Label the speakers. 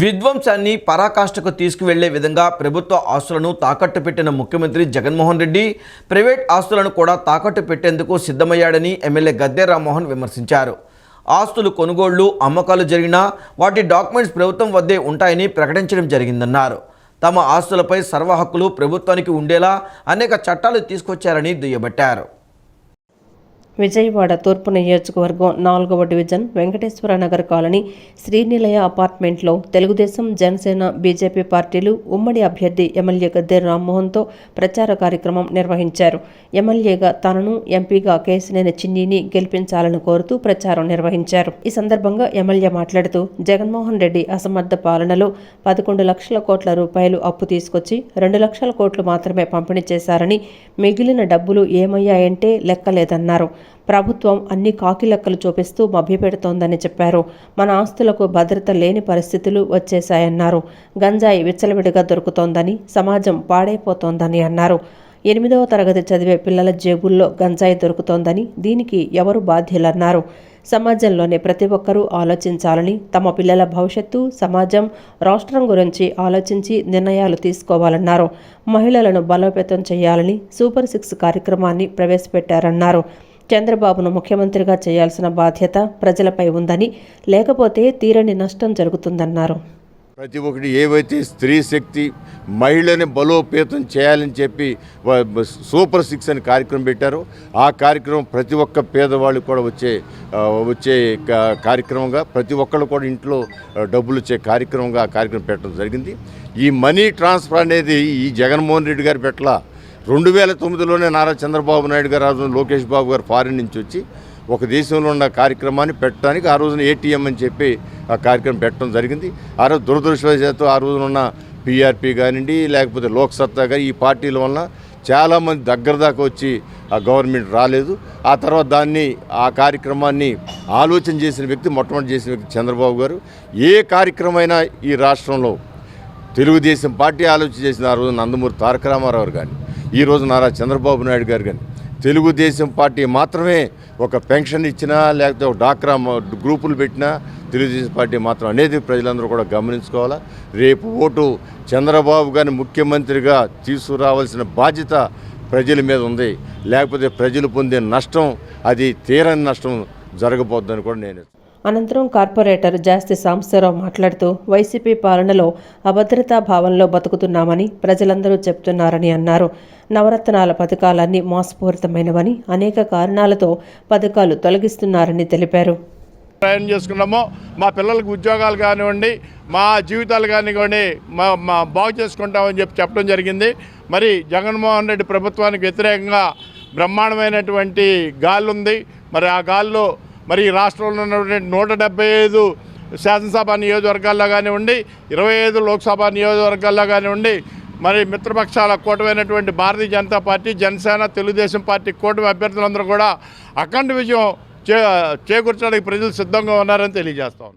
Speaker 1: విధ్వంసాన్ని పరాకాష్ఠకు తీసుకువెళ్ళే విధంగా ప్రభుత్వ ఆస్తులను తాకట్టు పెట్టిన ముఖ్యమంత్రి జగన్మోహన్ రెడ్డి ప్రైవేట్ ఆస్తులను కూడా తాకట్టు పెట్టేందుకు సిద్ధమయ్యాడని ఎమ్మెల్యే గద్దె రామ్మోహన్ విమర్శించారు. ఆస్తులు కొనుగోళ్ళు అమ్మకాలు జరిగినా వాటి డాక్యుమెంట్స్ ప్రభుత్వం వద్దే ఉంటాయని ప్రకటించడం జరిగిందన్నారు. తమ ఆస్తులపై సర్వ హక్కులు ప్రభుత్వానికి ఉండేలా అనేక చట్టాలు తీసుకొచ్చారని దుయ్యబట్టారు.
Speaker 2: విజయవాడ తూర్పు నియోజకవర్గం నాలుగవ డివిజన్ వెంకటేశ్వర నగర్ కాలనీ శ్రీనిలయ అపార్ట్మెంట్లో తెలుగుదేశం జనసేన బీజేపీ పార్టీలు ఉమ్మడి అభ్యర్థి ఎమ్మెల్యే గద్దె రామ్మోహన్తో ప్రచార కార్యక్రమం నిర్వహించారు. ఎమ్మెల్యేగా తనను ఎంపీగా కేసినేని చిన్నీని గెలిపించాలని కోరుతూ ప్రచారం నిర్వహించారు. ఈ సందర్భంగా ఎమ్మెల్యే మాట్లాడుతూ జగన్మోహన్ రెడ్డి అసమర్థ పాలనలో పదకొండు లక్షల కోట్ల రూపాయలు అప్పు తీసుకొచ్చి రెండు లక్షల కోట్లు మాత్రమే పంపిణీ చేశారని మిగిలిన డబ్బులు ఏమయ్యాయంటే లెక్కలేదన్నారు. ప్రభుత్వం అన్ని కాకి లెక్కలు చూపిస్తూ మభ్యపెడుతోందని చెప్పారు. మన ఆస్తులకు భద్రత లేని పరిస్థితులు వచ్చేశాయన్నారు. గంజాయి విచ్చలవిడిగా దొరుకుతోందని సమాజం పాడైపోతోందని అన్నారు. ఎనిమిదవ తరగతి చదివే పిల్లల జేబుల్లో గంజాయి దొరుకుతోందని దీనికి ఎవరు బాధ్యులన్నారు? సమాజంలోనే ప్రతి ఒక్కరూ ఆలోచించాలని తమ పిల్లల భవిష్యత్తు సమాజం రాష్ట్రం గురించి ఆలోచించి నిర్ణయాలు తీసుకోవాలన్నారు. మహిళలను బలోపేతం చేయాలని సూపర్ సిక్స్ కార్యక్రమాన్ని ప్రవేశపెట్టారన్నారు. చంద్రబాబును ముఖ్యమంత్రిగా చేయాల్సిన బాధ్యత ప్రజలపై ఉందని లేకపోతే తీరని నష్టం జరుగుతుందన్నారు.
Speaker 3: ప్రతి ఒక్కటి ఏవైతే స్త్రీ శక్తి మహిళని బలోపేతం చేయాలని చెప్పి సూపర్ సిక్స్ అని కార్యక్రమం పెట్టారు. ఆ కార్యక్రమం ప్రతి ఒక్క పేదవాళ్ళు కూడా వచ్చే వచ్చే కార్యక్రమంగా ప్రతి ఒక్కళ్ళు కూడా ఇంట్లో డబ్బులు వచ్చే కార్యక్రమంగా ఆ కార్యక్రమం పెట్టడం జరిగింది. ఈ మనీ ట్రాన్స్ఫర్ అనేది ఈ జగన్మోహన్ రెడ్డి గారి పెట్టలా రెండు వేల తొమ్మిదిలోనే నారా చంద్రబాబు నాయుడు గారు ఆ రోజున లోకేష్ బాబు గారు ఫారిన్ నుంచి వచ్చి ఒక దేశంలో ఉన్న కార్యక్రమాన్ని పెట్టడానికి ఆ రోజున ఏటీఎం అని చెప్పి ఆ కార్యక్రమం పెట్టడం జరిగింది. ఆ రోజు దురదృష్టవశాత్తు ఆ రోజున ఉన్న పీఆర్పీ కానివ్వండి లేకపోతే లోక్సత్తా కానీ ఈ పార్టీల వలన చాలామంది దగ్గర దాకా వచ్చి ఆ గవర్నమెంట్ రాలేదు. ఆ తర్వాత దాన్ని ఆ కార్యక్రమాన్ని ఆలోచన చేసిన వ్యక్తి మొట్టమొదటి చేసిన వ్యక్తి చంద్రబాబు గారు. ఏ కార్యక్రమైనా ఈ రాష్ట్రంలో తెలుగుదేశం పార్టీ ఆలోచన చేసిన ఆ రోజు నందమూరి తారక రామారావు కానీ ఈ రోజు నారా చంద్రబాబు నాయుడు గారు కానీ తెలుగుదేశం పార్టీ మాత్రమే ఒక పెన్షన్ ఇచ్చినా లేకపోతే ఒక డాక్రా గ్రూపులు పెట్టినా తెలుగుదేశం పార్టీ మాత్రం అనేది ప్రజలందరూ కూడా గమనించుకోవాలా. రేపు ఓటు చంద్రబాబు గారిని ముఖ్యమంత్రిగా తీసుకురావాల్సిన బాధ్యత ప్రజల మీద ఉంది. లేకపోతే ప్రజలు పొందే నష్టం అది తీరని నష్టం జరగబోద్దని కూడా నేను
Speaker 2: అనంతరం కార్పొరేటర్ జాస్తి సాంబశివరావు మాట్లాడుతూ వైసీపీ పాలనలో అభద్రతా భావంలో బతుకుతున్నామని ప్రజలందరూ చెప్తున్నారని అన్నారు. నవరత్నాల పథకాలన్నీ మోసపూరితమైనవని అనేక కారణాలతో పథకాలు తొలగిస్తున్నారని తెలిపారు.
Speaker 4: ప్రయాణం చేసుకున్నామో. మా పిల్లలకు ఉద్యోగాలు కానివ్వండి మా జీవితాలు కానివ్వండి మా మా బాగు చేసుకుంటామని చెప్పి చెప్పడం జరిగింది. మరి జగన్మోహన్ రెడ్డి ప్రభుత్వానికి వ్యతిరేకంగా బ్రహ్మాండమైనటువంటి గాలి ఉంది మరి ఆ గాల్లో మరి ఈ రాష్ట్రంలో ఉన్నటువంటి నూట డెబ్బై ఐదు శాసనసభ నియోజకవర్గాల్లో కానివ్వండి ఇరవై ఐదు లోక్సభ నియోజకవర్గాల్లో కానివ్వండి మరి మిత్రపక్షాల కూటమైనటువంటి భారతీయ జనతా పార్టీ జనసేన తెలుగుదేశం పార్టీ కూటమి అభ్యర్థులందరూ కూడా అఖండ విజయం చే చేకూర్చడానికి ప్రజలు సిద్ధంగా ఉన్నారని తెలియజేస్తాం